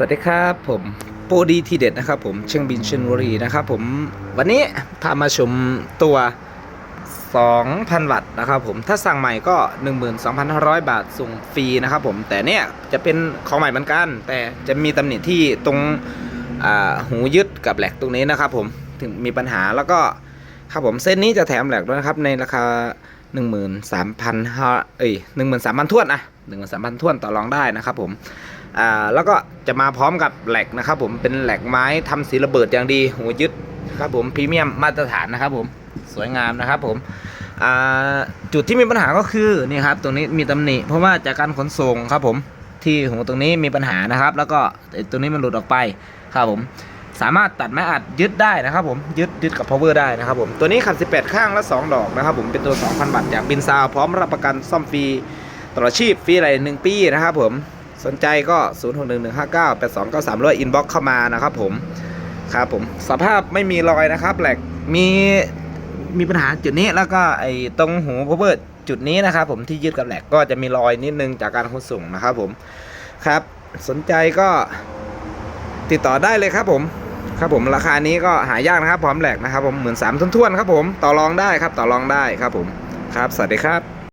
สวัสดีครับผมโปรดีทีเด็ดนะครับผมเชียงบินเชลบุรีนะครับผมวันนี้พามาชมตัว 2,000 วัตต์นะครับผมถ้าสั่งใหม่ก็ 12,500 บาทส่งฟรีนะครับผมแต่เนี่ยจะเป็นของใหม่เหมือนกัน แต่จะมีตำหนิที่ตรงหูยึดกับแหลกตรงนี้นะครับผมถึงมีปัญหาแล้วก็ครับผมเส้นนี้จะแถมแหลกด้วยนะครับในราคา 13,500เอ้ย13,000ท้วนะหนะ13,000ท้วนต่อรองได้นะครับผมอ่าแล้วก็จะมาพร้อมกับแหลกนะครับผมเป็นแหลกไม้ทำสีระเบิดอย่างดีหัวยึดครับผมพรีเมียมมาตรฐานนะครับผมสวยงามนะครับผมอ่าจุดที่มีปัญหาก็คือนี่ครับตรงนี้มีตำหนิ เพราะว่าจากการขนส่งครับผมที่หูตรงนี้มีปัญหานะครับ แล้วก็ไอ้ตรงนี้มันหลุดออกไปครับผม สามารถตัดไม้อัดยึดได้นะครับผมยึดยึดกับ power ได้นะครับผมตัวนี้ขัน18 ข้างและ 2 ดอกนะครับผมเป็นตัว 2,000 บาทจากบินซาวพร้อมรับประกันซ่อมฟรีตลอดชีพฟรีอะไรหนึ่งปีนะครับผมสนใจก็ 0 6 1 1 5 9 8 2 9 3 0 0อินบ็อกเข้ามานะครับผมครับผมสภาพไม่มีรอยนะครับแหลกมีมีปัญหาจุดนี้แล้วก็ไอ้ตรงหูพาวเวอร์จุดนี้นะครับผมที่ยึดกับแหลกก็จะมีรอยนิดนึงจากการขนส่งนะครับผมครับสนใจก็ติดต่อได้เลยครับผม ครับผมราคานี้ก็หายากนะครับพร้อมแหลกนะครับผมเหมือนสามทุ่นๆครับผมต่อรองได้ครับต่อรองได้ครับผมครับ สวัสดีครับ